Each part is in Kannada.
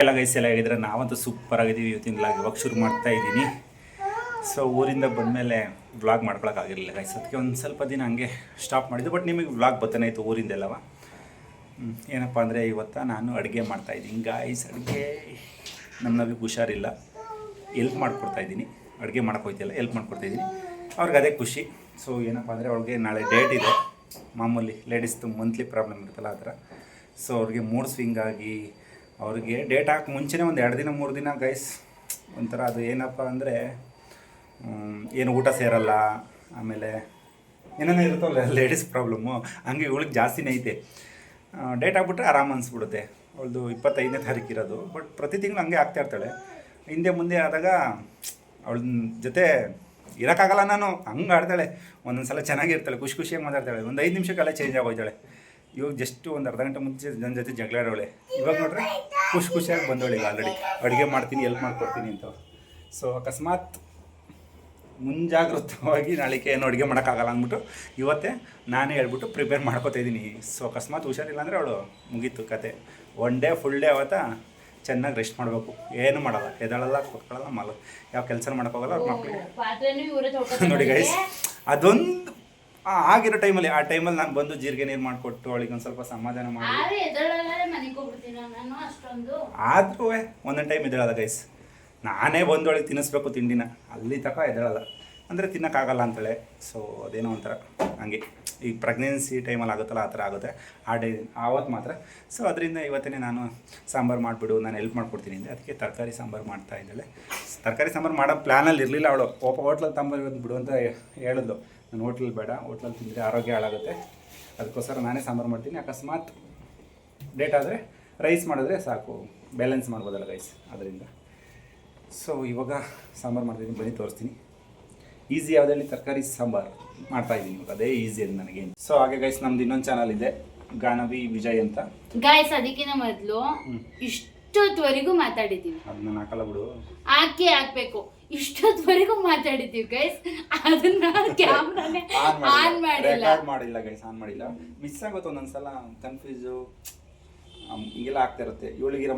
ಎಲ್ಲ ಗೈಸ್ ಎಲ್ಲ ಆಗಿದ್ರೆ ನಾವಂತೂ ಸೂಪರ್ ಆಗಿದ್ದೀವಿ ಇವತ್ತಿನ ಲಾಗ್ ಇವಾಗ ಶುರು ಮಾಡ್ತಾ ಇದ್ದೀನಿ. ಸೊ ಊರಿಂದ ಬಂದಮೇಲೆ ವ್ಲಾಗ್ ಮಾಡ್ಕೊಳಕ್ಕಾಗಿರಲಿಲ್ಲ ಗೈಸ್ ಅದಕ್ಕೆ ಒಂದು ಸ್ವಲ್ಪ ದಿನ ಹಂಗೆ ಸ್ಟಾಪ್ ಮಾಡಿದ್ದು. ಬಟ್ ನಿಮಗೆ ವ್ಲಾಗ್ ಬರ್ತಾನೆ ಇತ್ತು ಊರಿಂದೆಲ್ಲವ ಏನಪ್ಪ ಅಂದರೆ ಇವತ್ತ ನಾನು ಅಡುಗೆ ಮಾಡ್ತಾಯಿದ್ದೀನಿ ಗಾಯ್ಸ್ ಅಡುಗೆ ನಮ್ಮ ನಮಗೆ ಹುಷಾರಿಲ್ಲ. ಎಲ್ಪ್ ಮಾಡಿಕೊಡ್ತಾ ಇದ್ದೀನಿ. ಅಡುಗೆ ಮಾಡೋಕೆ ಹೋಯ್ತಿಲ್ಲ ಎಲ್ಪ್ ಮಾಡ್ಕೊಡ್ತಾಯಿದ್ದೀನಿ ಅವ್ರಿಗೆ ಅದೇ ಖುಷಿ. ಸೊ ಏನಪ್ಪ ಅಂದರೆ ಅವ್ರಿಗೆ ನಾಳೆ ಡೇಟ್ ಇದೆ. ಮಾಮೂಲಿ ಲೇಡೀಸ್ದು ಮಂತ್ಲಿ ಪ್ರಾಬ್ಲಮ್ ಇರುತ್ತಲ್ಲ ಆ ಥರ. ಸೊ ಅವ್ರಿಗೆ ಮೂಡ್ ಸ್ವಿಂಗ್ ಆಗಿ ಅವ್ರಿಗೆ ಡೇಟ್ ಹಾಕಿ ಮುಂಚೆನೇ ಒಂದು ಎರಡು ದಿನ, ಮೂರು ದಿನ ಗೈಸ್ ಒಂಥರ ಅದು ಏನಪ್ಪ ಅಂದರೆ ಏನು ಊಟ ಸೇರಲ್ಲ, ಆಮೇಲೆ ಏನೇನೋ ಇರುತ್ತಲ್ಲ ಲೇಡೀಸ್ ಪ್ರಾಬ್ಲಮ್ಮು ಹಂಗೆ ಇವಳಿಗೆ ಜಾಸ್ತಿನೇ ಐತೆ. ಡೇಟ್ ಹಾಕ್ಬಿಟ್ರೆ ಆರಾಮ್ ಅನಿಸ್ಬಿಡುತ್ತೆ. ಅವಳದು ಇಪ್ಪತ್ತೈದನೇ ತಾರೀಕು ಇರೋದು ಬಟ್ ಪ್ರತಿ ತಿಂಗಳು ಹಂಗೆ ಆಗ್ತಾ ಇರ್ತಾಳೆ. ಹಿಂದೆ ಮುಂದೆ ಆದಾಗ ಅವಳ ಜೊತೆ ಇರೋಕ್ಕಾಗಲ್ಲ ನಾನು, ಹಂಗೆ ಆಡ್ತಾಳೆ. ಒಂದೊಂದು ಸಲ ಚೆನ್ನಾಗಿರ್ತಾಳೆ, ಖುಷಿ ಖುಷಿಯಾಗಿ ಮಾತಾಡ್ತಾಳೆ. ಒಂದು ಐದು ನಿಮಿಷಕ್ಕೆಲ್ಲ ಚೇಂಜ್ ಆಗೋಯ್ತಾಳೆ ಇವಾಗ ಜಸ್ಟ್ ಒಂದು ಅರ್ಧ ಗಂಟೆ ಮುಂಚೆ ನನ್ನ ಜೊತೆ ಜಗಳಾಡೋಳೆ ಇವಾಗ ನೋಡ್ರೆ ಖುಷಿ ಖುಷಿಯಾಗಿ ಬಂದವಳೆ ಈಗ ಆಲ್ರೆಡಿ ಅಡುಗೆ ಮಾಡ್ತೀನಿ ಎಲ್ಪ್ ಮಾಡ್ಕೊಡ್ತೀನಿ ಅಂತ ಸೊ ಅಕಸ್ಮಾತ್ ಮುಂಜಾಗ್ರತವಾಗಿ ನಾಳೆಗೆ ಏನು ಅಡುಗೆ ಮಾಡೋಕ್ಕಾಗಲ್ಲ ಅಂದ್ಬಿಟ್ಟು ಇವತ್ತೇ ನಾನೇ ಹೇಳ್ಬಿಟ್ಟು ಪ್ರಿಪೇರ್ ಮಾಡ್ಕೊತಾ ಇದ್ದೀನಿ. ಸೊ ಅಕಸ್ಮಾತ್ ಹುಷಾರಿಲ್ಲ ಅಂದರೆ ಅವಳು ಮುಗೀತು ಕತೆ. ಒನ್ ಡೇ ಫುಲ್ ಡೇ ಅವತ್ತ ಚೆನ್ನಾಗಿ ರೆಸ್ಟ್ ಮಾಡಬೇಕು. ಏನು ಮಾಡಲ್ಲ ಎದಳಲ್ಲ ಕೊಟ್ಕೊಳ್ಳಲ್ಲ ಮಲ ಯಾವ ಕೆಲಸ ಮಾಡೋಕ್ಕಾಗಲ್ಲ ಅವ್ರ ಮಕ್ಕಳಿಗೆ ನೋಡಿ ಗೈಸ್ ಅದೊಂದು ಆ, ಆಗಿರೋ ಟೈಮಲ್ಲಿ ಆ ಟೈಮಲ್ಲಿ ನಾನು ಬಂದು ಜೀರಿಗೆ ನೀರು ಮಾಡಿಕೊಟ್ಟು ಅವಳಿಗೆ ಒಂದು ಸ್ವಲ್ಪ ಸಮಾಧಾನ ಮಾಡಿ. ಆದ್ರೆ ಎದಳಲ್ಲೇ ಮನೆಗೆ ಹೋಗ್ಬಿಡ್ತೀನಿ ನಾನು ಅಷ್ಟೊಂದು? ಆದ್ರೂ ಒಂದೊಂದು ಟೈಮ್ ಎದ್ದೇಳಲ್ಲ ಗೈಸ್ ನಾನೇ ಬಂದು ಅವಳಿಗೆ ತಿನ್ನಿಸ್ಬೇಕು ತಿಂಡಿನ. ಅಲ್ಲಿ ತಕ ಎದ್ದೇಳಲ್ಲ. ಅಂದರೆ ತಿನ್ನೋಕ್ಕಾಗಲ್ಲ ಅಂತಾಳೆ. ಸೊ ಅದೇನೋ ಒಂಥರ. ಹಂಗೆ. ಈ ಪ್ರೆಗ್ನೆನ್ಸಿ ಟೈಮಲ್ಲಿ ಆಗುತ್ತಲ್ಲ ಆ ಥರ ಆಗುತ್ತೆ. ಆ ಡೇ ಆವತ್ತು ಮಾತ್ರ. ಸೊ ಅದರಿಂದ ಇವತ್ತೇ ನಾನು ಸಾಂಬಾರು ಮಾಡಿಬಿಡು ನಾನು ಹೆಲ್ಪ್ ಮಾಡ್ಕೊಡ್ತೀನಿ ಅಂದರೆ ಅದಕ್ಕೆ ತರಕಾರಿ ಸಾಂಬಾರು ಮಾಡ್ತಾ ಇದ್ದಾಳೆ. ತರಕಾರಿ ಸಾಂಬಾರು ಮಾಡೋ ಪ್ಲ್ಯಾನಲ್ಲಿ ಇರಲಿಲ್ಲ ಅವಳು. ಒಬ್ಬ ಹೋಟ್ಲಲ್ಲಿ ತಂಬರ್ ಬಿಡು ಅಂತ ಹೇಳಿದ್ಲು. ನಾನು ಹೋಟ್ಲಲ್ಲಿ ಬೇಡ ಹೋಟ್ಲಲ್ಲಿ ತಿಂದರೆ ಆರೋಗ್ಯ ಹಾಳಾಗುತ್ತೆ. ಅದಕ್ಕೋಸ್ಕರ ನಾನೇ ಸಾಂಬಾರು ಮಾಡ್ತೀನಿ. ಅಕಸ್ಮಾತ್ ಡೇಟ್ ಆದರೆ ರೈಸ್ ಮಾಡಿದ್ರೆ ಸಾಕು. ಬ್ಯಾಲೆನ್ಸ್ ಮಾಡ್ಬೋದಲ್ಲ ರೈಸ್ ಅದರಿಂದ ಸೊ ಇವಾಗ ಸಾಂಬಾರು ಮಾಡ್ತಿದ್ದೀನಿ ಬನ್ನಿ ತೋರಿಸ್ತೀನಿ. ಈಸಿ ಯಾವುದಲ್ಲಿ ತರಕಾರಿ ಸಾಂಬಾರು ಮಾಡ್ತಾಯಿದ್ದೀನಿ ಇವಾಗ ಅದೇ ಈಸಿ ಅದು ನನಗೆ. ಸೊ ಹಾಗೆ ಗೈಸ್ ನಮ್ದು ಇನ್ನೊಂದು ಚಾನಲ್ ಇದೆ ಗಾನವಿ ವಿಜಯ್ ಅಂತ. ಗಾಯ್ಸ್ ಅದಕ್ಕಿಂತ ಮೊದಲು ಇಷ್ಟೊತ್ತವರೆಗೂ ಮಾತಾಡಿದ್ದೀವಿ. ಅದನ್ನ ನಾನು ಹಾಕಲ್ಲ ಬಿಡು. ಹಾಕಿ ಹಾಕ್ಬೇಕು. ಇಷ್ಟೊತ್ವರೆಗೂ ಮಾತಾಡಿದ್ದೀವಿ ಗೈಸ್ ಅದನ್ನ ಕ್ಯಾಮ್ರಾನೇ ಆನ್ ಮಾಡಿಲ್ಲ. ಮಾಡಿಲ್ಲ. ಗೈಸ್ ಆನ್ ಮಾಡಿಲ್ಲ. ಮಿಸ್ ಆಗುತ್ತೆ ಒಂದೊಂದ್ಸಲ ಕನ್ಫ್ಯೂಸು ಹಿಂಗೆಲ್ಲ ಆಗ್ತಾ ಇರುತ್ತೆ. ಇವಳಿಗಿರೋ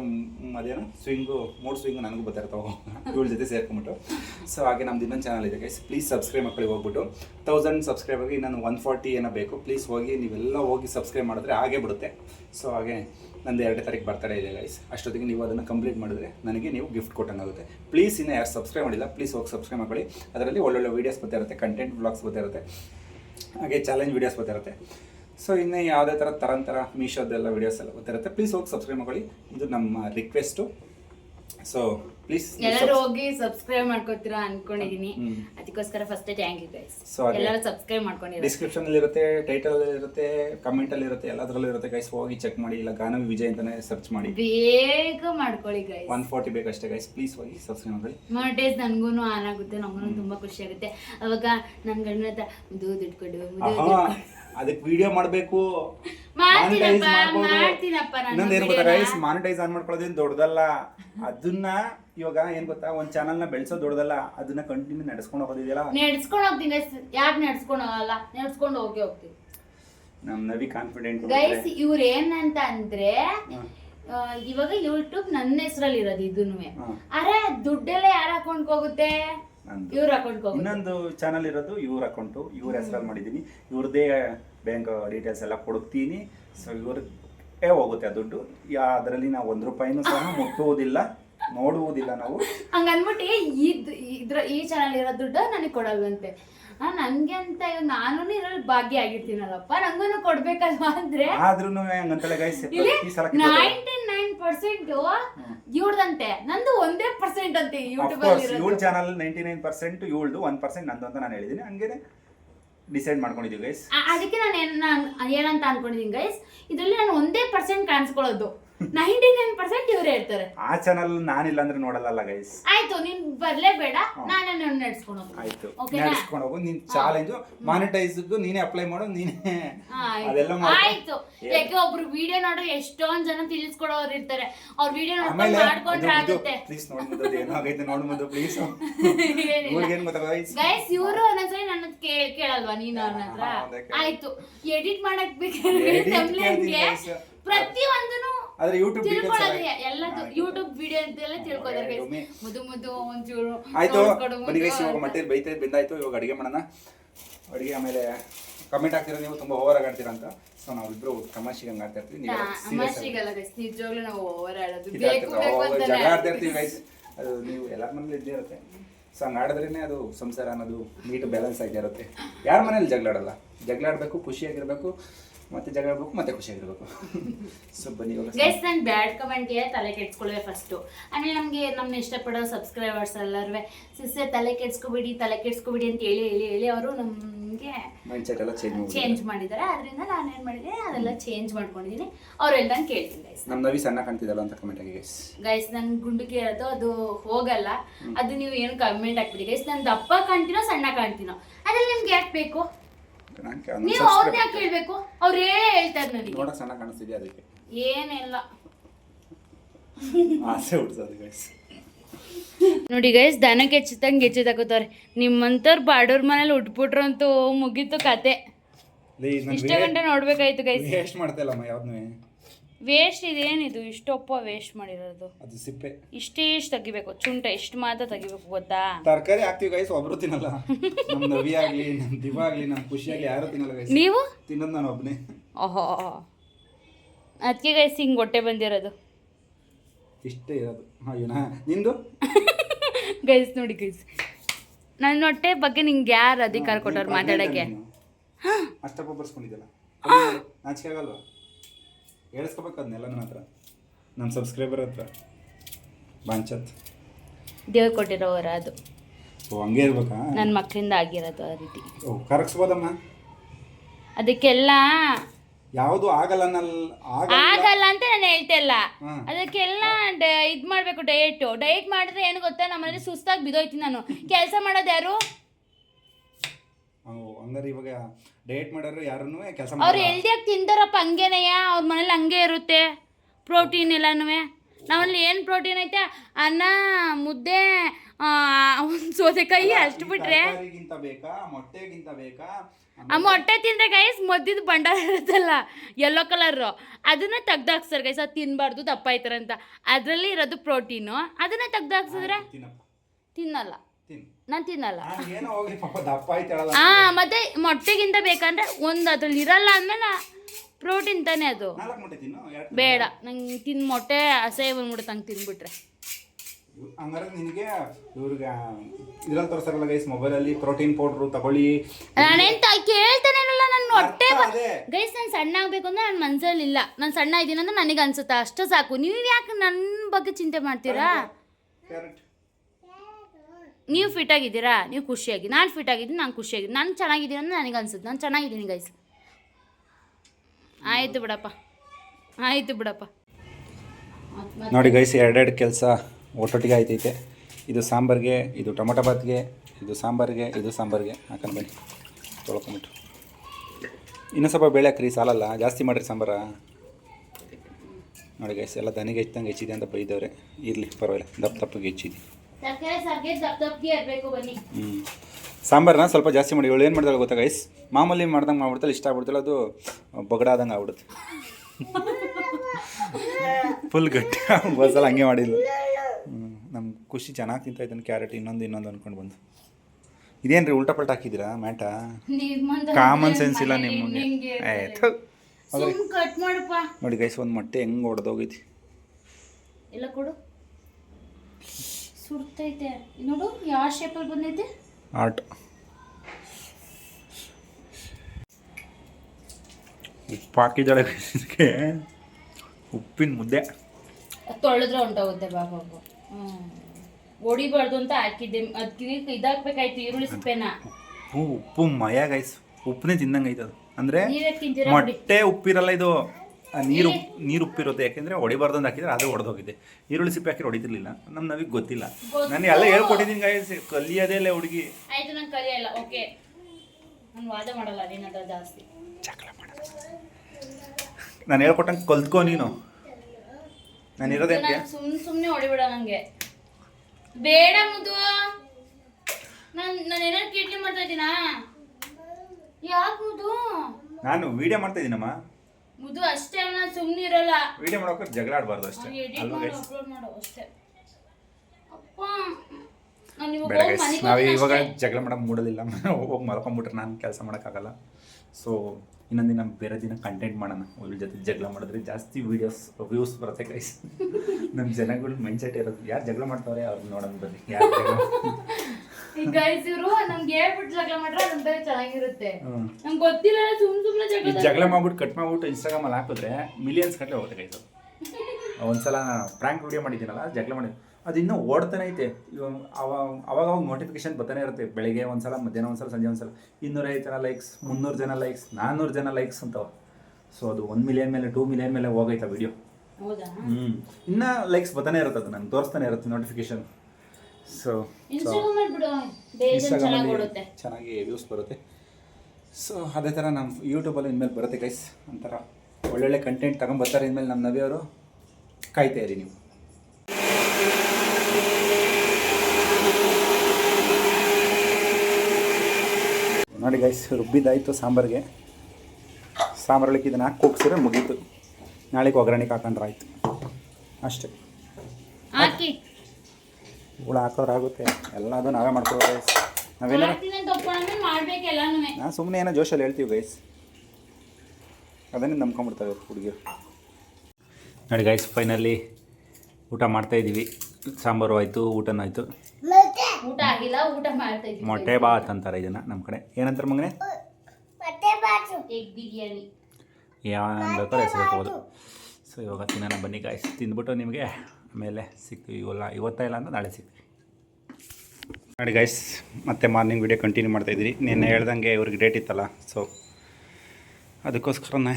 ಅದೇನು? ಸ್ವಿಂಗು ಮೂಡ್ ಸ್ವಿಂಗು ನನಗೂ ಬರ್ತಾ ಇರ್ತಾವೆ ಇವಳ ಜೊತೆ ಸೇರ್ಕೊಂಬಿಟ್ಟು ಸೊ ಹಾಗೆ ನಮ್ದು ಇನ್ನೊಂದು ಚಾನಲ್ ಇದೆ ಗೈಸ್ ಪ್ಲೀಸ್ ಸಬ್ಸ್ಕ್ರೈಬ್ ಮಕ್ಕಳಿಗೆ ಹೋಗ್ಬಿಟ್ಟು. ತೌಸಂಡ್ ಸಬ್ಸ್ಕ್ರೈಬರ್ಗೆ ನಾನು ಒನ್ ಫಾರ್ಟಿ ಏನೋ ಬೇಕು. ಪ್ಲೀಸ್ ಹೋಗಿ, ನೀವೆಲ್ಲ ಹೋಗಿ ಸಬ್ಸ್ಕ್ರೈಬ್ ಮಾಡಿದ್ರೆ ಹಾಗೆ ಬಿಡುತ್ತೆ. ಸೊ ಹಾಗೆ ನಂದು ಎರಡನೇ ತಾರೀಕು ಬರ್ತಡೇ ಇದೆ ಗೈಸ್ ಅಷ್ಟೊತ್ತಿಗೆ ನೀವು ಅದನ್ನು ಕಂಪ್ಲೀಟ್ ಮಾಡಿದ್ರೆ ನನಗೆ ನೀವು ಗಿಫ್ಟ್ ಕೊಟ್ಟಂಗಾಗುತ್ತೆ ಪ್ಲೀಸ್ ಇನ್ನೂ ಯಾರು ಸಬ್ಸ್ಕ್ರೈಬ್ ಮಾಡಿಲ್ಲ ಪ್ಲೀಸ್ ಹೋಗಿ ಸಬ್ಸ್ಕ್ರೈಬ್ ಮಾಡ್ಕೊಳ್ಳಿ. ಅದರಲ್ಲಿ ಒಳ್ಳೊಳ್ಳೆ ವೀಡಿಯೋಸ್ ಬರ್ತಾ ಇರುತ್ತೆ ಕಂಟೆಂಟ್ ಬ್ಲಾಗ್ಸ್ ಬರ್ತಾ ಇರುತ್ತೆ. ಹಾಗೆ ಚಾಲೆಂಜ್ ವೀಡಿಯೋಸ್ ಬರ್ತಾ ಇರುತ್ತೆ. ಸೊ ಇನ್ನು ಯಾವುದೇ ಥರ ತರಂತರ ಮೀಶೋದೆಲ್ಲ ವೀಡಿಯೋಸ್ ಎಲ್ಲ ಗೊತ್ತಿರುತ್ತೆ. ಪ್ಲೀಸ್ ಹೋಗಿ ಸಬ್ಸ್ಕ್ರೈಬ್ ಮಾಡ್ಕೊಳ್ಳಿ. ಇದು ನಮ್ಮ ರಿಕ್ವೆಸ್ಟು ಸೊ ಪ್ಲೀಸ್ ಎಲ್ಲರೂ ಹೋಗಿ ಸಬ್ಸ್ಕ್ರೈಬ್ ಮಾಡ್ಕೊತೀರಾ ಅನ್ಕೊಂಡಿದೀನಿ. ಅದಕ್ಕೋಸ್ಕರ first thank you guys so ಎಲ್ಲರೂ ಸಬ್ಸ್ಕ್ರೈಬ್ ಡಿಸ್ಕ್ರಿಪ್ಷನ್ ಅಲ್ಲಿ ಇರುತ್ತೆ ಟೈಟಲ್ ಅಲ್ಲಿ ಇರುತ್ತೆ ಕಮೆಂಟಲ್ಲಿ ಇರುತ್ತೆ ಎಲ್ಲದರಲ್ಲೂ ಇರುತ್ತೆ ಗೈಸ್ ಹೋಗಿ ಚೆಕ್ ಮಾಡಿ ಇಲ್ಲ ಗಾನವಿ ವಿಜಯ್ ಅಂತಾನೆ ಸರ್ಚ್ ಮಾಡಿ. ಬೇಗ ಮಾಡ್ಕೊಳ್ಳಿ ಗೈಸ್ ಒನ್ ಫಾರ್ಟಿ ಬೇಕಷ್ಟೇ ಗೈಸ್ ಪ್ಲೀಸ್ ಹೋಗಿ ಸಬ್ಸ್ಕ್ರೈಬ್ ಮಾಡಿ ಮಾನಿಟೈಸ್ ನನಗೂನು ಆನ್ ಆಗುತ್ತೆ ನಮಗೂ ತುಂಬಾ ಖುಷಿ ಆಗುತ್ತೆ. ಅವಾಗ ನನ್ನ ಗಂಡನ ಹತ್ರ ಆಹಾ, ಅದಕ್ಕೆ ವಿಡಿಯೋ ಮಾಡಬೇಕು ಮಾಡ್ತೀನಪ್ಪ, ಮಾಡ್ತೀನಪ್ಪ ನಾನು ಇನ್ನೊಂದು ಏನು ಗೊತ್ತಾ. ಗೈಸ್ ಮಾನಿಟೈಸ್ ಆನ್ ಮಾಡ್ಕೊಳ್ಳೋದೇನು ದೊಡ್ಡದಲ್ಲ. ಅದನ್ನ ಇವಾಗ ಏನ್ ಗೊತ್ತಾ ಒಂದ್ ಚಾನಲ್ನ ಬೆಳೆಸೋದು ದೊಡ್ಡದಲ್ಲ. ಅದನ್ನ ಕಂಟಿನ್ಯೂ ನಡೆಸ್ಕೊಂಡು ಹೋಗೋದಿದೆಯಲ್ಲ? ನಡ್ಸ್ಕೊಂಡು ಹೋಗ್ತೀನಿ ಯಾಕೆ ನಡ್ಸ್ಕೊಂಡು ಹೋಗಲ್ಲ? ನಡ್ಸ್ಕೊಂಡು ಹೋಗಿ ಹೋಗ್ತೀನಿ. ನಮ್ ನವಿ ಕಾನ್ಫಿಡೆಂಟ್ ಗೈಸ್ ಇವ್ರು ಏನಂತ ಅಂದ್ರೆ ಆ, ಇವಾಗ ಯೂಟ್ಯೂಬ್ ನನ್ನ ಹೆಸರಲ್ಲಿ ಇರೋದು ಇದೂನು ಅರೇ ಅರೆ ದುಡ್ಡೆಲ್ಲ ಯಾರ ಹಾಕೊಂಡ್ ಹೋಗುತ್ತೆ? ನಂದು. ಇವ್ರ ಅಕೌಂಟ್ ಹೋಗುತ್ತೆ ಇನ್ನೊಂದು ಚಾನಲ್ ಇರೋದು ಇವ್ರ ಅಕೌಂಟು ಇವ್ರ ಹೆಸರಲ್ಲಿ ಮಾಡಿದ್ದೀನಿ. ಇವ್ರದ್ದೇ ಬ್ಯಾಂಕ್ ಡೀಟೇಲ್ಸ್ ಎಲ್ಲ ಕೊಡ್ತೀನಿ. ಸೊ ಇವ್ರಿಗೆ ಹೋಗುತ್ತೆ ಆ ದುಡ್ಡು. ಅದರಲ್ಲಿ ನಾವು ಒಂದು ರೂಪಾಯಿನೂ ಸಹ ಮುಟ್ಟುವುದಿಲ್ಲ ನೋಡುವುದಿಲ್ಲ ನಾವು. ಹಂಗನ್ಬಿಟ್ಟು ಇದ್ರ ಈ ಚಾನಲ್ ಇರೋ ದುಡ್ಡು ನನಗೆ ಕೊಡಲ್ವಂತೆ. ಆ, ನನ್ಗೆ ಅಂತ ಇವಾಗ ನಾನು ಇದ್ರಲ್ಲಿ ಭಾಗ್ಯ ಆಗಿರ್ತೀನಲ್ಲಪ್ಪ. ನಂಗೂ ಕೊಡ್ಬೇಕಲ್ವಾ ಅಂದ್ರೆ? ಆದ್ರೂ ಹಂಗಂತಲೇ ಗೈಸ್ ಇಲ್ಲಿ ಈ ಸಲ ನೈಂಟಿ ನೈನ್ ಪರ್ಸೆಂಟ್ ಇವ್ರದಂತೆ ನಂದು ಒಂದೇ ಪರ್ಸೆಂಟ್ ಅಂತೆ YouTube channel ninety nine percent ಇವಳ್ದು one percent ನಂದು ಅಂತ ನಾನು ಹೇಳಿದ್ದೀನಿ ಹಂಗೇನೆ ಡಿಸೈಡ್ ಮಾಡ್ಕೊಂಡಿದ್ದೀವಿ ಗೈಸ್ ಅದಕ್ಕೆ ನಾನು ಏನ್ ನಾನ್ ಏನಂತ ಅನ್ಕೊಂಡಿದ್ದೀನಿ ಗೈಸ್ ಇದ್ರಲ್ಲಿ ನಾನು ಒಂದೇ ಪರ್ಸೆಂಟ್ ಕಾಣಿಸ್ಕೊಳ್ಳೋದು. ನೈಂಟಿ ನೈನ್ ಪರ್ಸೆಂಟ್ ಇವರೇ ಇರ್ತಾರೆ. ಆ ಚಾನಲ್ ನಾನಿಲ್ಲ ಅಂದ್ರೆ ನೋಡಲ್ಲ ಗೈಸ್ ಆಯ್ತು ನೀನ್ ಬರ್ಲೇ ಬೇಡ ನಾನೇ ನಡ್ಸ್ಕೊಂಡು ಹೋಗ್ತೀನಿ. ಆಯ್ತು ಓಕೆನಾ ನಡೆಸ್ಕೊಂಡು ಹೋಗು ನಿನ್ ಚಾಲೆಂಜ್ ಮಾನಿಟೈಸ್ ನೀನೇ ಅಪ್ಲೈ ಮಾಡು ನೀನೇ ಆಯ್ತು. ಅದೆಲ್ಲ ಮಾಡ್ಕೊ. ಆಯ್ತು. ಯಾಕೆ ಒಬ್ರು ವಿಡಿಯೋ ನೋಡ್ರೆ ಎಷ್ಟೊಂದ್ ಜನ ತಿಳಿಸ್ಕೊಡೋರು ಇರ್ತಾರೆ. ಅವ್ರ ವಿಡಿಯೋ ನೋಡ್ಕೊಂಡು ಮಾಡ್ಕೊಂಡ್ರೆ ಆಗುತ್ತೆ. ಪ್ಲೀಸ್ ನೋಡ್ ಮುದ್ದು ಏನಾಗೈತೆ ನೋಡ್ ಮುದ್ದು ಪ್ಲೀಸ್ ಇವ್ಳಿಗೆ ಏನ್ ಗೊತ್ತಾ ಗೈಸ್ ಇವರು ಒಂದೊಂದ್ಸರಿ ನನ್ನ ಕೇ- ಕೇಳಲ್ವಾ ನೀನು ಅವ್ರ ಹತ್ರ? ಹಾ, ಅದೇ ಕೇಳು. ಆಯ್ತು. ಎಡಿಟ್ ಮಾಡಕ್ ಬೇಕಾದ್ರೆ Edit thumbnail ಕೇಳ್ತೀನಿ ಗೆ guys. ಪ್ರತಿ ಒಂದನು ಆದ್ರೆ ಯೂಟ್ಯೂಬ್ ತಿಳ್ಕೊಳ್ಳೋದು ಎಲ್ಲ ಯೂಟ್ಯೂಬ್ ವಿಡಿಯೋ ಅಂತೆಲ್ಲ ತಿಳ್ಕೊತಾರೆ guys. ಒಮ್ಮೆ. ಮುದ್ದು ಮುದ್ದು ಒಂಚೂರು ಆಯ್ತು. ನೋಡ್ಕೊಡು ಬನ್ನಿ ಮುದ್ದು ಗೈಸ್ ಇವಾಗ ಮಟ್ಟೆ ಬೈತಾ ಬೆಂದಾಯ್ತು. ಇವಾಗ ಅಡಿಗೆ ಮಾಡೋಣ. ಅಡಿಗೆ ಆಮೇಲೆ ಕಮೆಂಟ್ ಹಾಕ್ತಿರೋ ನೀವು ತುಂಬಾ ಓವರ್ ಆಗಿ ಆಡ್ತೀರಾ ಅಂತ. ಸೊ ನಾವಿಬ್ರು ತಮಾಷೆಗೆ ಹಂಗೆ ಆಡ್ತಾ ಇರ್ತೀವಿ. ನೀವು serious ಆಗಿ ಅಮಾಶಿಗಲ್ಲ ಗೈಸ್ ನಿಜವಾಗ್ಲೂ ನಾವು ಓವರ್ ಆಡೋದು. ಇದು ಬೇಕು ಆಗ್ತಿರ್ತವೆ. ಬೇಕು ಅವಾಗ ಅಂತಾನೆ ಜಗಳ ಆಡ್ತಾ ಇರ್ತೀವಿ ಆಡ್ತೀವಿ. ಗೈಸ್ ಅದು ನೀವು ಎಲ್ಲರ ಮನೇಲಿ ಇದ್ದೇ ಇರುತ್ತೆ. ಸೊ ಹಂಗೆ ಆಡಿದ್ರೇನೆ ಅದು ಸಂಸಾರ ಅನ್ನೋದು ನೀಟ್ ಬ್ಯಾಲೆನ್ಸ್ ಆಗಿ ಇರುತ್ತೆ. ಯಾರ ಮನೇಲಿ ಜಗಳ ಆಡಲ್ಲ? ಜಗಳ ಆಡಬೇಕು ಖುಷಿಯಾಗಿರ್ಬೇಕು. ಮತ್ತೆ ಜಗಳ ಮತ್ತೆ ಖುಷಿಯಾಗಿರ್ಬೇಕು ಸೊ ಬನ್ನಿ ಗೈಸ್ ನಾನು ಬ್ಯಾಡ್ ಕಮೆಂಟ್ಗೆ ತಲೆ ಕೆಡ್ಸ್ಕೊಳ್ಳುವೆ ಫಸ್ಟು ಆಮೇಲೆ ನಮಗೆ ನಮ್ಮ ಇಷ್ಟಪಡೋ ಸಬ್ಸ್ಕ್ರೈಬರ್ಸ್ ಎಲ್ಲರೂ ಸಿಸ್ಟರ್ ತಲೆ ಕೆಡ್ಸ್ಕೊಬಿಡಿ ತಲೆ ಕೆಡ್ಸ್ಕೊಬಿಡಿ ಅಂತ ಹೇಳಿ ಹೇಳಿ ಹೇಳಿ ಅವರು ನಮಗೆ ಮೈಂಡ್ ಸೆಟ್ ಎಲ್ಲ ಚೇಂಜ್ ಚೇಂಜ್ ಮಾಡಿದ್ದಾರೆ. ಅದರಿಂದ ನಾನು ಏನು ಮಾಡಿದೆ ಅದೆಲ್ಲ ಚೇಂಜ್ ಮಾಡ್ಕೊಂಡಿದ್ದೀನಿ. ಅವ್ರು ಹೇಳ್ದಂಗೆ ಕೇಳ್ತೀನಿ ಗೈಸ್ ನಮ್ಮ ನವಿ ಸಣ್ಣ ಕಾಣ್ತಿದ್ದಲ್ಲ ಅಂತ ಕಮೆಂಟ್ ಆಗಿ ಗೈಸ್ ಗೈಸ್ ನನ್ ಗುಂಡಿಗೆ ಇರೋದು ಅದು ಹೋಗಲ್ಲ. ಅದು ನೀವು ಏನು ಕಮೆಂಟ್ ಹಾಕ್ಬಿಡಿ ಗೈಸ್ ನಾನು ದಪ್ಪ ಕಾಣ್ತೀನೋ ಸಣ್ಣ ಕಾಣ್ತೀನೋ? ಅದ್ರಲ್ಲಿ ನಿಮ್ಗೆ ಯಾಕೆ ಬೇಕು? ನೀವು ಅವ್ರನ್ನ ಯಾಕೆ ಕೇಳ್ಬೇಕು ಅವ್ರು ಹೇಳ್ತಾರೆ ನನಗೆ ನೋಡಕ್ ಸಣ್ಣ ಕಾಣಿಸ್ತಿದ್ಯಾ ಅದಕ್ಕೆ? ಏನಿಲ್ಲ. ಆಸೆ ಹುಡ್ಸೋದು ಗೈಸ್ ನೋಡಿ ಗೈಸ್ ದನಕ್ಕೆ ಹೆಚ್ಚಿದಂಗೆ ಹೆಚ್ಚು ತಗೋತಾರೆ ನಿಮ್ಮಂತವ್ರು ಬಾಡೋರ್ ಮನೇಲಿ ಉಟ್ಬಿಟ್ರು ಅಂತೂ ಮುಗೀತು ಕತೆ. ಇಷ್ಟ ಗಂಟೆ ನೋಡ್ಬೇಕಾಯ್ತು ಗೈಸ್ ಎಷ್ಟು ಮಾಡ್ತಾ ಇಲ್ಲಮ್ಮ ಯಾವ್ದನ್ನೂ ವೇಸ್ಟ್ ಇದೇನಿದು ಇಷ್ಟೊಪ್ಪ ವೇಸ್ಟ್ ಮಾಡಿರೋದು. ಅದು ಸಿಪ್ಪೆ. ಇಷ್ಟೇ ಇಷ್ಟು ತೆಗಿಬೇಕು. ಚುಂಟ ಇಷ್ಟು ಮಾತ್ರ ತೆಗಿಬೇಕು ಗೊತ್ತಾ? ತರಕಾರಿ ಹಾಕ್ತಿವಿ ಗೈಸ್ ಒಬ್ರು ತಿನ್ನಲ್ಲ. ನಮ್ ನವಿ ಆಗ್ಲಿ ನಮ್ ದಿವ ಆಗ್ಲಿ ನಮ್ ಖುಷಿ ಆಗ್ಲಿ ಯಾರು ತಿನ್ನಲ್ಲ ಗೈಸ್ ನೀವು? ತಿನ್ನೋದು ನಾನು ಒಬ್ನೇ. ಓಹೋ. ಅದಕ್ಕೆ ಗೈಸ್ ಹಿಂಗೆ ಹೊಟ್ಟೆ ಬಂದಿರೋದು. ಇಷ್ಟೇ ಇರೋದು. ಅಯ್ಯೋನಾ ನಿಂದು? ಗೈಸ್ ನೋಡಿ ಗೈಸ್ ನನ್ನ ಹೊಟ್ಟೆ ಬಗ್ಗೆ ನಿಂಗೆ ಯಾರು ಅಧಿಕಾರ ಕೊಟ್ಟವ್ರು ಮಾತಾಡೋಕ್ಕೆ? ಅಷ್ಟಪ್ಪ ಬರ್ಸ್ಕೊಂಡಿದ್ದಲ್ಲ ನಾಚಿಕೆ ಆಗಲ್ವಾ? ಹೇಳಿಸ್ಕೋಬೇಕು ಅದನ್ನೆಲ್ಲ ನನ್ನ ಹತ್ರ. ನಮ್ಮ ಸಬ್ಸ್ಕ್ರೈಬರ್ ಹತ್ರ. ಬಾಂಚತ್. ದೇವ್ರು ಕೊಟ್ಟಿರೋವರ ಅದು. ಓ ಹಂಗೆ ಇರ್ಬೇಕಾ? ನನ್ನ ಮಕ್ಕಳಿಂದ ಆಗಿರೋದು ಆ ರೀತಿ. ಓ ಕರಗಿಸ್ಬೋದಮ್ಮ. ಅದಕ್ಕೆಲ್ಲ ಯಾವುದು ಆಗಲ್ಲ ಆಗಲ್ಲ. ಆಗಲ್ಲ ಅಂತ ನಾನು ಹೇಳ್ತಿಲ್ಲ ಹಾ. ಅದಕ್ಕೆಲ್ಲ ಇದು ಮಾಡಬೇಕು ಡಯಟು ಡಯಟ್ ಮಾಡಿದ್ರೆ ಏನು ಗೊತ್ತಾ? ನಮ್ಮಲ್ಲಿ ಸುಸ್ತಾಗಿ ಬಿದೋಯ್ತೀನಿ ನಾನು. ಕೆಲಸ ಮಾಡೋದು ಯಾರು? ಹಂಗಾರೆ ಇವಾಗ ಡಯಟ್ ಮಾಡೋರು ಯಾರನ್ನೂ ಕೆಲಸ ಅವ್ರು ಹೆಲ್ದಿ ಹೆಲ್ದಿಯಾಗಿ ತಿಂತಾರಪ್ಪ ಹಂಗೇನಯ್ಯ ಅವ್ರ ಮನೇಲಿ ಹಂಗೆ ಇರುತ್ತೆ ಪ್ರೋಟೀನ್ ಎಲ್ಲನೂ ನಾವಲ್ಲಿ ಏನು ಪ್ರೋಟೀನ್ ಐತೆ? ಅನ್ನ ಮುದ್ದೆ ಒಂದು ಸೌತೆಕಾಯಿ ಅಷ್ಟು ಬಿಟ್ರೆ. ತರಕಾರಿಗಿಂತ ಬೇಕಾ? ಮೊಟ್ಟೆಗಿಂತ ಬೇಕಾ? ಆ ಮೊಟ್ಟೆ ತಿಂದ್ರೆ ಗೈಸ್ ಮದ್ದಿದ ಬಂಡಾರ ಇರುತ್ತಲ್ಲ ಯೆಲ್ಲೋ ಕಲರು ಅದನ್ನ ತೆಗ್ದಾಕ್ಸ್ತಾರೆ ಗೈಸ್ ಅದು ತಿನ್ನಬಾರ್ದು ದಪ್ಪ ಆಯ್ತಾರೆ ಅಂತ. ಅದರಲ್ಲಿ ಇರೋದು ಪ್ರೋಟೀನು ಅದನ್ನ ತೆಗ್ದಾಕ್ಸಿದ್ರೆ ತಿನ್ನಲ್ಲ. ತಿನ್ ನಾನು ತಿನ್ನಲ್ಲ. ಆ ಮತ್ತೆ ಮೊಟ್ಟೆಗಿಂತ ಬೇಕಂದ್ರೆ ಒಂದು ಅದ್ರಲ್ಲಿ ಇರಲ್ಲ ಅಂದ್ಮೇಲೆ ಪ್ರೋಟೀನ್ ತಾನೇ ಅದು. ಬೇಡ ನಂಗೆ ತಿನ್ ಮೊಟ್ಟೆ ಅಸಹ್ಯ ಬಂದ್ಬಿಡುತ್ತೆ ಹಂಗೆ ತಿನ್ಬಿಟ್ರೆ ಹಂಗಾರೆ ನಿನಗೆ ಇವ್ರಿಗೆ ಇದ್ರಲ್ಲಿ ತೋರಿಸ್ತಾರಲ್ಲ ಗೈಸ್ ಮೊಬೈಲಲ್ಲಿ ಪ್ರೋಟೀನ್ ಪೌಡ್ರು ತಗೊಳ್ಳಿ. ನಾನೆಂತ ಕೇಳ್ತಾನೆ ಇರಲ್ಲ ನನ್ನ ಹೊಟ್ಟೆ ಗೈಸ್ ನಾನು ಸಣ್ಣ ಆಗ್ಬೇಕು ಅಂದ್ರೆ ನನ್ನ ಮನಸ್ಸಲ್ಲಿ ಇಲ್ಲ. ನಾನು ಸಣ್ಣ ಇದ್ದೀನಿ ಅಂದ್ರೆ ನನಗೆ ಅನ್ಸುತ್ತೆ ಅಷ್ಟು ಸಾಕು. ನೀವು ಯಾಕೆ ನನ್ನ ಬಗ್ಗೆ ಚಿಂತೆ ಮಾಡ್ತೀರಾ? ನೀವು ಫಿಟ್ ಆಗಿದ್ದೀರಾ? ನೀವು ಖುಷಿಯಾಗಿ ನಾನು ಫಿಟ್ ಆಗಿದ್ದೀನಿ, ನಾನು ಖುಷಿಯಾಗಿದ್ದೀನಿ ನಾನು ಚೆನ್ನಾಗಿದ್ದೀನಿ ಅಂತ ನನಗೆ ಅನ್ಸುತ್ತೆ. ನಾನು ಚೆನ್ನಾಗಿದ್ದೀನಿ ಗೈಸ್ ಆಯಿತು ಬಿಡಪ್ಪ. ಆಯಿತು ಬಿಡಪ್ಪ. ನೋಡಿ ಗೈಸ್ ಎರಡೆರಡು ಕೆಲಸ ಒಟ್ಟೊಟ್ಟಿಗೆ ಆಯ್ತೈತೆ. ಇದು ಸಾಂಬಾರಿಗೆ, ಇದು ಟೊಮೊಟೊ ಬಾತ್ಗೆ ಇದು ಸಾಂಬಾರಿಗೆ ಇದು ಸಾಂಬಾರಿಗೆ. ಹಾಕೊಂಡು ಬನ್ನಿ. ತೊಳ್ಕೊಂಬಿಟ್ಟು. ಇನ್ನೂ ಸ್ವಲ್ಪ ಬೇಳೆ ಹಾಕ್ರಿ, ಸಾಲಲ್ಲ. ಜಾಸ್ತಿ ಮಾಡಿರಿ ಸಾಂಬಾರ. ನೋಡಿ ಗೈಸ್ ಎಲ್ಲ ದನಿಗೆ ಹೆಚ್ಚಿದಂಗೆ ಹೆಚ್ಚಿದೆ ಅಂತ ಬೈದವ್ರೆ. ಇರಲಿ, ಪರವಾಗಿಲ್ಲ. ದಪ್ಪ ದಪ್ಪಗೆ ಹೆಚ್ಚಿದೆ. ಸಕ್ಕರೆ ಸಾಕೆ ದಪ್ಪ ದಪ್ಪಗೆ ಇರಬೇಕು ಬನ್ನಿ. ಹ್ಞೂ ಸಾಂಬಾರನ್ನ ಸ್ವಲ್ಪ ಜಾಸ್ತಿ ಮಾಡಿ ಇವಳು ಏನು ಮಾಡ್ತಾಳೆ ಗೊತ್ತಾ ಗೈಸ್ ಮಾಮೂಲಿ ಮಾಡ್ದಂಗೆ ಮಾಡ್ಬಿಡ್ತಾಳೆ ಇಷ್ಟ ಆಗ್ಬಿಡ್ತಾಳೆ ಅದು ಬಗಡಾದಂಗೆ ಆಗ್ಬಿಡುತ್ತೆ. ಫುಲ್ ಗಟ್ಟಿ ಬಸ್ಸಲ್ಲಿ ಹಂಗೆ ಮಾಡಿಲ್ಲ ನಮ್ಮ ಖುಷಿ ಚೆನ್ನಾಗಿ ತಿಂತಾ ಇದ್ದಾನೆ ಕ್ಯಾರೆಟ್ ಇನ್ನೊಂದು ಇನ್ನೊಂದು ಅಂದ್ಕೊಂಡು ಬಂದು. ಇದೇನು ರೀ ಉಲ್ಟಾ ಪಲ್ಟಾ ಹಾಕಿದ್ದೀರಾ ಮ್ಯಾಟ? ಕಾಮನ್ ಸೆನ್ಸ್ ಇಲ್ಲ ನಿಮಗೆ. ಆಯ್ತು ನೋಡಿ ಗೈಸ್ ಒಂದು ಮೊಟ್ಟೆ ಹೆಂಗೆ ಹೊಡೆದೋಗೈತಿ ಎಲ್ಲ ಕೊಡು. ಸುಡ್ತೈತೆ. ನೋಡು ಯಾವ ಶೇಪಲ್ಲಿ ಬಂದೈತೆ. ಆರ್ಟ್. ಉಪ್ಪು ಹಾಕಿದ್ದಾಳೆ ಇದಕ್ಕೆ ಉಪ್ಪಿನ ಮುದ್ದೆ. ತೊಳೆದ್ರೆ ಹೊಂಟೋಗುತ್ತೆ ಬಾಬಾ ಹ್ಞೂ ಹೊಡಿಬಾರ್ದು ಅಂತ ಹಾಕಿದ್ದೆ. ಅದಕ್ಕೆ ಇದಾಕ್ಬೇಕಾಯ್ತು ಈರುಳ್ಳಿ ಸಿಪ್ಪೆನ. ಉಪ್ಪು ಉಪ್ಪು ಮಯ ಗೈಸ್ ಉಪ್ಪನೇ ತಿಂದಂಗೆ ಅಂದರೆ ತಿಂತೀರಾ ಮೊಟ್ಟೆ ಉಪ್ಪಿರಲ್ಲ ಇದು. ನೀರು ನೀರು ಉಪ್ಪಿರುತ್ತೆ ಯಾಕೆಂದರೆ ಹೊಡಿಬಾರ್ದು ಅಂತ ಹಾಕಿದ್ರೆ ಅದು ಹೊಡೆದೋಗಿದೆ. ಈರುಳ್ಳಿ ಸಿಪ್ಪೆ ಹಾಕಿ ಹೊಡಿತಿರ್ಲಿಲ್ಲ. ನಮ್ಮ ನಮಗೆ ಗೊತ್ತಿಲ್ಲ. ನಾನು ಎಲ್ಲ ಹೇಳ್ಕೊಟ್ಟಿದ್ದೀನಿ ಗಾಯಸ್ ಕಲಿಯೋದೇ ಇಲ್ಲ ಹುಡುಗಿ. ಆಯ್ತು ನಂಗೆ ಕಲಿಯಲ್ಲ ಓಕೆ ನಾನು ವಾದ ಮಾಡಲ್ಲ ಅದೇನಾದ್ರೂ ಜಾಸ್ತಿ. ನಾನು ಹೇಳ್ಕೊಟ್ಟಂಗೆ ಕಲ್ತ್ಕೊ ನೀನು. ನಾನು ಇರೋದೇ ಸುಮ್ಮನೆ ಸುಮ್ಮನೆ ಹೊಡಿಬೇಡ ನಂಗೆ. ಬೇಡ ಮುದು ನಾನು ನಾನು ಏನಾದ್ರು ಕೀಟ್ಲಿ ಮಾಡ್ತಾ ಇದ್ದೀನಾ? ಯಾಕೆ ಮುದ್ದು? ನಾನು ವಿಡಿಯೋ ಮಾಡ್ತಾ ಇದ್ದೀನಮ್ಮ. ಮುದು ಅಷ್ಟೇ ನಾನು ಸುಮ್ಮನೆ ಇರಲ್ಲ ವಿಡಿಯೋ ಮಾಡೋಕೆ ಜಗಳ ಆಡಬಾರ್ದು ಅಷ್ಟೇ ಎಡಿಟ್ ಮಾಡಿ ಅಪ್ಲೋಡ್ ಮಾಡು ಅಷ್ಟೇ. ಅಪ್ಪ ನಾನು ಬೇಡ ಗೈಸ್ ನಾವು ಇವಾಗ. ಜಗಳ ಮಾಡಕ್ಕೆ ಮೂಡಲಿಲ್ಲ ಹೋಗಿ ಮಲ್ಕೊಂಬಿಟ್ರೆ ನಾನು ಕೆಲಸ ಮಾಡೋಕ್ಕಾಗಲ್ಲ. ಸೊ ಇನ್ನೊಂದು ದಿನ ಬೇರೆ ದಿನ ಕಂಟೆಂಟ್ ಮಾಡೋಣ. ಅವ್ರ ಜೊತೆ ಜಗಳ ಮಾಡಿದ್ರೆ ಜಾಸ್ತಿ ವೀಡಿಯೋಸ್ ವ್ಯೂಸ್ ಬರುತ್ತೆ ಗೈಸ್ ನಮ್ಮ ಜನಗಳು ಮೈಂಡ್ಸೆಟ್ ಇರೋದು. ಯಾರು ಜಗಳ ಮಾಡ್ತಾವ್ರೆ ಅವ್ರು ನೋಡೋಣ ಬರ್ರಿ ಯಾರು ಈ ಗೈಸ್ ಇವರು ನಮ್ಗೆ ಹೇಳ್ಬಿಟ್ಟು ಜಗಳ ಮಾಡ್ರೆ ಅದೊಂಥರ ಚೆನ್ನಾಗಿರುತ್ತೆ. ಹ್ಮ್. ನಂಗೆ ಗೊತ್ತಿಲ್ಲ ಸುಮ್ ಸುಮ್ನೆ ಈ ಜಗಳ ಜಗಳ ಮಾಡ್ಬಿಟ್ಟು ಕಟ್ ಮಾಡ್ಬಿಟ್ಟು ಇನ್ಸ್ಟಾಗ್ರಾಮಲ್ಲಿ ಹಾಕಿದ್ರೆ ಮಿಲಿಯನ್ಸ್ ಕಟ್ಲೆ ಹೋಗುತ್ತೆ ಗೈಸ್ ಒಂದ್ಸಲ ಪ್ರಾಂಕ್ ವಿಡಿಯೋ ಮಾಡಿದ್ದೀನಲ್ಲ ಜಗಳ ಮಾಡಿ ಅದು ಇನ್ನೂ ಓಡ್ತಾನೆ ಐತೆ. ಇವಾಗ ಅವಾಗ ಅವಾಗ ನೋಟಿಫಿಕೇಶನ್ ಬರ್ತಾನೆ ಇರುತ್ತೆ ಬೆಳಿಗ್ಗೆ ಒಂದ್ಸಲ ಮಧ್ಯಾಹ್ನ ಒಂದ್ಸಲ ಸಂಜೆ ಒಂದ್ಸಲ. ಇನ್ನೂರೈದು ಜನ ಲೈಕ್ಸ್ ಮುನ್ನೂರು ಜನ ಲೈಕ್ಸ್ ನಾನ್ನೂರು ಜನ ಲೈಕ್ಸ್ ಅಂತ ಸೊ ಅದು ಒನ್ ಮಿಲಿಯನ್ ಮೇಲೆ ಟೂ ಮಿಲಿಯನ್ ಮೇಲೆ ಹೋಗೈತ ವಿಡಿಯೋ ಹೌದಾ? ಹ್ಞೂ ಇನ್ನೂ ಲೈಕ್ಸ್ ಬರ್ತಾನೆ ಇರುತ್ತೆ ಅದು ನಂಗೆ ತೋರಿಸ್ತಾನೆ ಇರುತ್ತೆ ನೋಟಿಫಿಕೇಶನ್ ಸೊ ಇನ್ಸ್ಟಾಗ್ರಾಮಲ್ಲಿ ಚೆನ್ನಾಗಿ ವ್ಯೂಸ್ ಬರುತ್ತೆ. ಸೊ ಅದೇ ಥರ ನಮ್ಮ ಯೂಟ್ಯೂಬಲ್ಲಿ ಇನ್ಮೇಲೆ ಬರುತ್ತೆ ಗೈಸ್ ಒಂಥರ ಒಳ್ಳೊಳ್ಳೆ ಕಂಟೆಂಟ್ ತಗೊಂಬರ್ತಾರೆ ಇನ್ಮೇಲೆ ನಮ್ಮ ನವಿಯವರು ಕಾಯ್ತಾ ಇರಿ ನೀವು. ನೋಡಿ ಗೈಸ್ ರುಬ್ಬಿದ್ದಾಯಿತು ಸಾಂಬಾರಿಗೆ. ಸಾಂಬಾರಳಿಕ್ಕೆ ಇದನ್ನು ಹಾಕಿ ಕೂಗಿಸಿದ್ರೆ ಮುಗೀತು. ನಾಳೆಗೆ ಒಗ್ಗರಣೆಗೆ ಹಾಕೊಂಡ್ರೆ ಆಯಿತು. ಅಷ್ಟೇ. ಹುಳ ಹಾಕೋದ್ರಾಗುತ್ತೆ. ಎಲ್ಲದು ನಾವೇ ಮಾಡ್ಕೊಳ್ಳೋ ಗೈಸ್ ನಾವೇನೋ ನಾನು ಸುಮ್ಮನೆ ಏನೋ ಜೋಶಲ್ಲಿ ಹೇಳ್ತೀವಿ ಗೈಸ್ ಅದನ್ನೇ ನಂಬ್ಕೊಂಬಿಡ್ತಾರೆ ಹುಡುಗಿಯರು ನೋಡಿ ಗೈಸ್ ಫೈನಲಿ ಊಟ ಮಾಡ್ತಾ ಇದ್ದೀವಿ ಸಾಂಬಾರು ಆಯಿತು ಊಟನೂ ಆಯಿತು. ಊಟ ಆಗಿಲ್ಲ ಊಟ ಮಾಡ್ತಾ ಇದ್ದೀವಿ ಮೊಟ್ಟೆ ಬಾತ್ ಅಂತಾರೆ ಇದನ್ನು ನಮ್ಮ ಕಡೆ. ಏನಂತಾರೆ ಮಗನೇ? ಎಗ್ ಬಿರಿಯಾನಿ. ಯಾವ ಬೇಕಾದ್ರೆ ಹೆಸರು ಹಾಕೋಬೋದು. ಸೊ ಇವಾಗ ತಿನ್ನೋಣ ಬನ್ನಿ ಗಾಯ್ಸ್ ತಿಂದ್ಬಿಟ್ಟು ನಿಮಗೆ ಆಮೇಲೆ ಸಿಗ್ತೀವಿ. ಇವಲ್ಲ ಇವತ್ತ ಇಲ್ಲ ಅಂದ್ರೆ ನಾಳೆ ಸಿಗ್ತೀವಿ. ನೋಡಿ ಗೈಸ್ ಮತ್ತೆ ಮಾರ್ನಿಂಗ್ ವೀಡಿಯೋ ಕಂಟಿನ್ಯೂ ಮಾಡ್ತಾಯಿದ್ದೀರಿ ನಿನ್ನೆ ಹೇಳ್ದಂಗೆ ಇವ್ರಿಗೆ ಡೇಟ್ ಇತ್ತಲ್ಲ ಸೊ ಅದಕ್ಕೋಸ್ಕರನೇ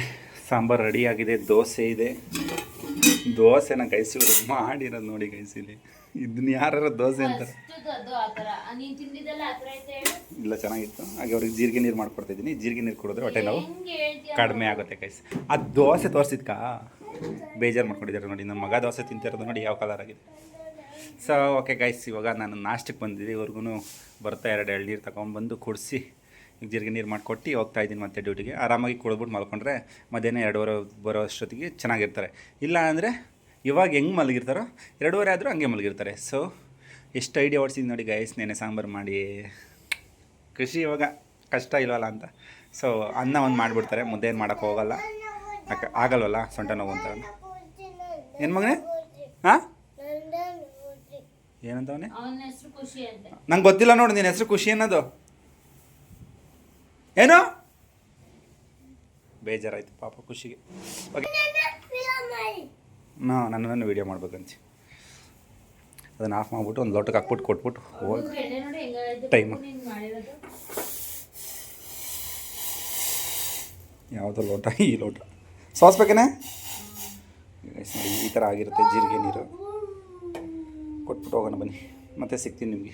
ಸಾಂಬಾರು ರೆಡಿ ಆಗಿದೆ ದೋಸೆ ಇದೆ. ದೋಸೆನ ಗೈಸ್ ಇವರು ಮಾಡಿರೋದು ನೋಡಿ ಗೈಸ್ ಇಲ್ಲಿ. ಇದನ್ನ ಯಾರು ದೋಸೆ ಅಂತಾರೆ? ಅಷ್ಟು ಅದು ಆ ಥರ. ನೀನು ತಿಂದಿದ್ದೆಲ್ಲ ಆ ಥರ ಐತೆ ಹೇಳು. ಇಲ್ಲ ಚೆನ್ನಾಗಿತ್ತು. ಹಾಗೆ ಅವ್ರಿಗೆ ಜೀರಿಗೆ ನೀರು ಮಾಡ್ಕೊಡ್ತಿದ್ದೀನಿ ಜೀರಿಗೆ ನೀರು ಕುಡಿದ್ರೆ ಹೊಟ್ಟೆ ನಾವು ಕಡಿಮೆ ಆಗುತ್ತೆ ಗೈಸ್ ಆ ದೋಸೆ ತೋರಿಸಿದ್ಕ? ಬೇಜಾರು ಮಾಡ್ಕೊಂಡಿದ್ದಾರೆ ನೋಡಿ, ನಮ್ಮ ಮಗ ದೋಸೆ ತಿಂತಿರೋದು ನೋಡಿ, ಯಾವ ಕಲರ್ ಆಗಿದೆ. ಸೊ ಓಕೆ ಗೈಸ್ ಇವಾಗ ನಾನು ನಾಷ್ಟಕ್ಕೆ ಬಂದಿದ್ದೆ. ಇವ್ರಿಗೂ ಬರ್ತಾ ಎರಡು ಎಳ್ನೀರು ತಗೊಂಡ್ಬಂದು ಕುಡಿಸಿ, ಜೀರಿಗೆ ನೀರು ಮಾಡಿಕೊಟ್ಟು ಹೋಗ್ತಾ ಇದ್ದೀನಿ ಮತ್ತೆ ಡ್ಯೂಟಿಗೆ ಆರಾಮಾಗಿ ಕುಡಿದ್ಬಿಟ್ಟು ಮಲ್ಕೊಂಡ್ರೆ ಮಧ್ಯಾಹ್ನ ಎರಡುವರೆ ಬರೋ ಅಷ್ಟೊತ್ತಿಗೆ ಚೆನ್ನಾಗಿರ್ತಾರೆ. ಇಲ್ಲ ಅಂದರೆ ಇವಾಗ ಹೆಂಗೆ ಮಲಗಿರ್ತಾರೋ, ಎರಡೂವರೆ ಆದರೂ ಹಂಗೆ ಮಲಗಿರ್ತಾರೆ. ಸೊ ಎಷ್ಟು ಐಡಿಯಾ ಓಡಿಸಿದ್ದು ನೋಡಿ ಗೈಸ್ ನೆನೆ ಸಾಂಬಾರು ಮಾಡಿ. ಕೃಷಿ ಇವಾಗ ಕಷ್ಟ ಇಲ್ವಲ್ಲ ಅಂತ. ಸೊ ಅನ್ನ ಒಂದು ಮಾಡಿಬಿಡ್ತಾರೆ, ಮುದ್ದೆ ಏನು ಮಾಡೋಕ್ಕೆ ಹೋಗಲ್ಲ. ಯಾಕೆ ಆಗಲ್ವಲ್ಲ ಸೊಂಟ ನೋವು ಅಂತ ಏನು ಮಗನೇ? ಹಾಂ? ಏನಂತವನೇ? ಅವನ ಹೆಸರು ಖುಷಿ ಅಂತೆ. ನಂಗೆ ಗೊತ್ತಿಲ್ಲ ನೋಡು ನಿನ್ನ ಹೆಸರು ಖುಷಿ ಅನ್ನೋದು. ಏನು? ಬೇಜಾರಾಯ್ತು ಪಾಪ ಖುಷಿಗೆ. ಓಕೆ. ನಾ ನನ್ನನ್ನು ವಿಡಿಯೋ ಮಾಡ್ಬೇಕಂತ. ಅದನ್ನು ಆಫ್ ಮಾಡಿಬಿಟ್ಟು ಒಂದು ಲೋಟಕ್ಕೆ ಹಾಕ್ಬಿಟ್ಟು ಕೊಟ್ಬಿಟ್ಟು ಹೋಗಿ. ಟೈಮ್ ಎಣ್ಣೆ ನೋಡಿ ಹೆಂಗಾಯ್ತು Time. ಮಾಡಿರೋದು? ಯಾವುದೋ ಲೋಟ ಈ ಲೋಟ. ಸಾಸ್ ಬೇಕೇನೆ? Guys, ನೋಡಿ ಈ ಥರ ಆಗಿರುತ್ತೆ ಜೀರಿಗೆ ನೀರು. ಕೊಟ್ಬಿಟ್ಟು ಹೋಗೋಣ ಬನ್ನಿ. ಮತ್ತೆ ಸಿಗ್ತೀನಿ ನಿಮಗೆ.